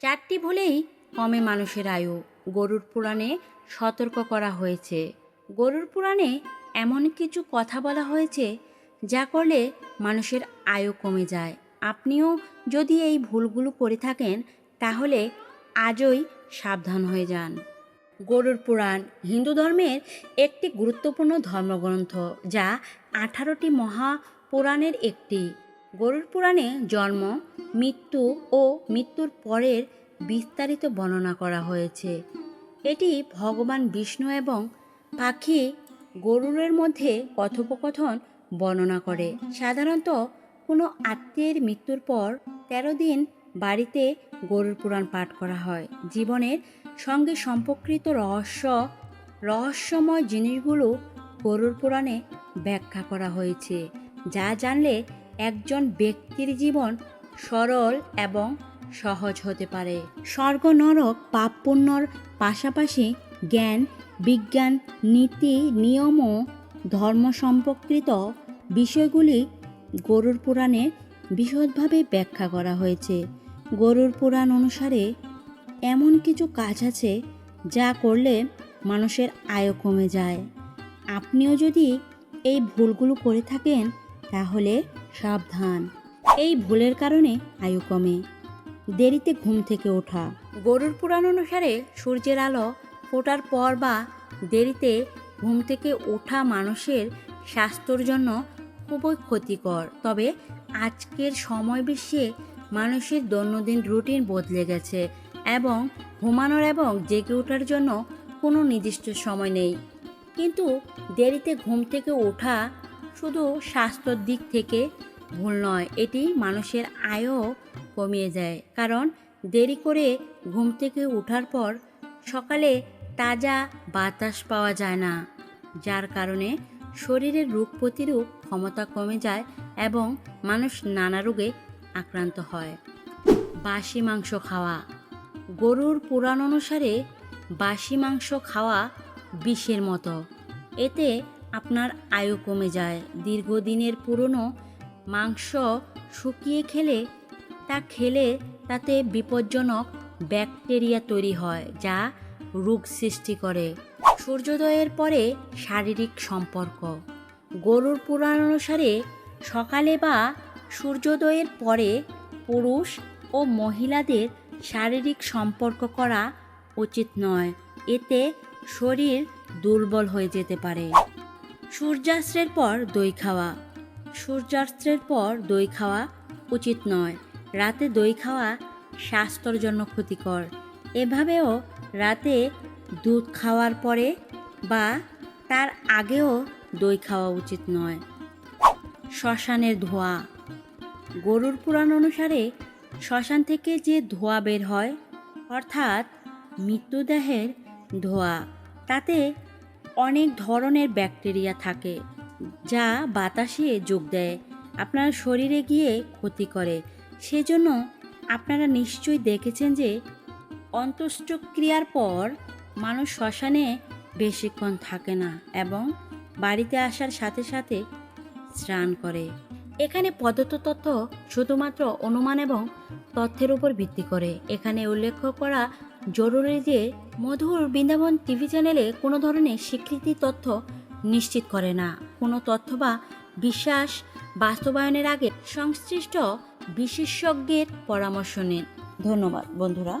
চারটি ভুলেই কমে মানুষের আয়ু। গরুর পুরাণে সতর্ক করা হয়েছে। গরুর পুরাণে এমন কিছু কথা বলা হয়েছে যা করলে মানুষের আয়ু কমে যায়। আপনিও যদি এই ভুলগুলো করে থাকেন, তাহলে আজই সাবধান হয়ে যান। গরুর পুরাণ হিন্দু ধর্মের একটি গুরুত্বপূর্ণ ধর্মগ্রন্থ যা আঠারোটি মহাপুরাণের একটি। গরুর পুরাণে জন্ম, মৃত্যু ও মৃত্যুর পরের বিস্তারিত বর্ণনা করা হয়েছে। এটি ভগবান বিষ্ণু এবং পাখি গরুরের মধ্যে কথোপকথন বর্ণনা করে। সাধারণত কোনো আত্মীয়ের মৃত্যুর পর তেরো দিন বাড়িতে গরুর পুরাণ পাঠ করা হয়। জীবনের সঙ্গে সম্পর্কিত রহস্য, রহস্যময় জিনিসগুলো গরুর পুরাণে ব্যাখ্যা করা হয়েছে। যা জানলে একজন ব্যক্তির জীবন সরল এবং সহজ হতে পারে। স্বর্গ, নরক, পাপ, পুণ্যর পাশাপাশি জ্ঞান, বিজ্ঞান, নীতি, নিয়ম ও ধর্ম সম্পর্কিত বিষয়গুলি গরুর পুরাণে বিশদভাবে ব্যাখ্যা করা হয়েছে। গরুর পুরাণ অনুসারে এমন কিছু কাজ আছে যা করলে মানুষের আয়ু কমে যায়। আপনিও যদি এই ভুলগুলো করে থাকেন, তাহলে সাবধান। এই ভুলের কারণে আয়ু কমে। দেরিতে ঘুম থেকে ওঠা। গরুর পুরাণ অনুসারে সূর্যের আলো ফোটার পর বা দেরিতে ঘুম থেকে ওঠা মানুষের স্বাস্থ্যর জন্য খুবই ক্ষতিকর। তবে আজকের সময় বিশ্বে মানুষের দৈনন্দিন রুটিন বদলে গেছে এবং ঘুমানোর এবং জেগে ওঠার জন্য কোনো নির্দিষ্ট সময় নেই। কিন্তু দেরিতে ঘুম থেকে ওঠা শুধু স্বাস্থ্যর দিক থেকে ভুল নয়, এটি মানুষের আয়ও কমিয়ে যায় কারণ দেরি করে ঘুম থেকে ওঠার পর সকালে তাজা বাতাস পাওয়া যায় না, যার কারণে শরীরের রোগ প্রতিরোধ ক্ষমতা কমে যায় এবং মানুষ নানা রোগে আক্রান্ত হয়। বাসি মাংস খাওয়া। গরুর পুরাণ অনুসারে বাসি মাংস খাওয়া বিষের মতো। এতে আপনার আয়ু কমে যায়। দীর্ঘদিনের পুরনো মাংস শুকিয়ে খেলে তা খেলে তাতে বিপজ্জনক ব্যাকটেরিয়া তৈরি হয়, যা রোগ সৃষ্টি করে। সূর্যোদয়ের পরে শারীরিক সম্পর্ক। গরুর পুরাণ অনুসারে সকালে বা সূর্যোদয়ের পরে পুরুষ ও মহিলাদের শারীরিক সম্পর্ক করা উচিত নয়। এতে শরীর দুর্বল হয়ে যেতে পারে। সূর্যাস্তের পর দই খাওয়া। সূর্যাস্তের পর দই খাওয়া উচিত নয়। রাতে দই খাওয়া স্বাস্থ্যর জন্য ক্ষতিকর। এভাবেও রাতে দুধ খাওয়ার পরে বা তার আগেও দই খাওয়া উচিত নয়। শ্মশানের ধোঁয়া। গরুর পুরাণ অনুসারে শ্মশান থেকে যে ধোঁয়া বের হয়, অর্থাৎ মৃত্যুদেহের ধোঁয়া, তাতে অনেক ধরনের ব্যাকটেরিয়া থাকে, যা বাতাসে যোগ দেয়। আপনার শরীরে গিয়ে ক্ষতি করে। সেজন্য আপনারা নিশ্চয়ই দেখেছেন যে অন্ত্যেষ্টিক্রিয়ার পর মানুষ শ্মশানে বেশিক্ষণ থাকে না এবং বাড়িতে আসার সাথে সাথে স্নান করে। এখানে প্রদত্ত তথ্য শুধুমাত্র অনুমান এবং তথ্যের উপর ভিত্তি করে। এখানে উল্লেখ করা জরুরি যে মধুর বৃন্দাবন টিভি চ্যানেলে কোনো ধরনের স্বীকৃতি তথ্য নিশ্চিত করে না। কোনো তথ্য বা বিশ্বাস বাস্তবায়নের আগে সংশ্লিষ্ট বিশেষজ্ঞের পরামর্শ নিন। ধন্যবাদ বন্ধুরা।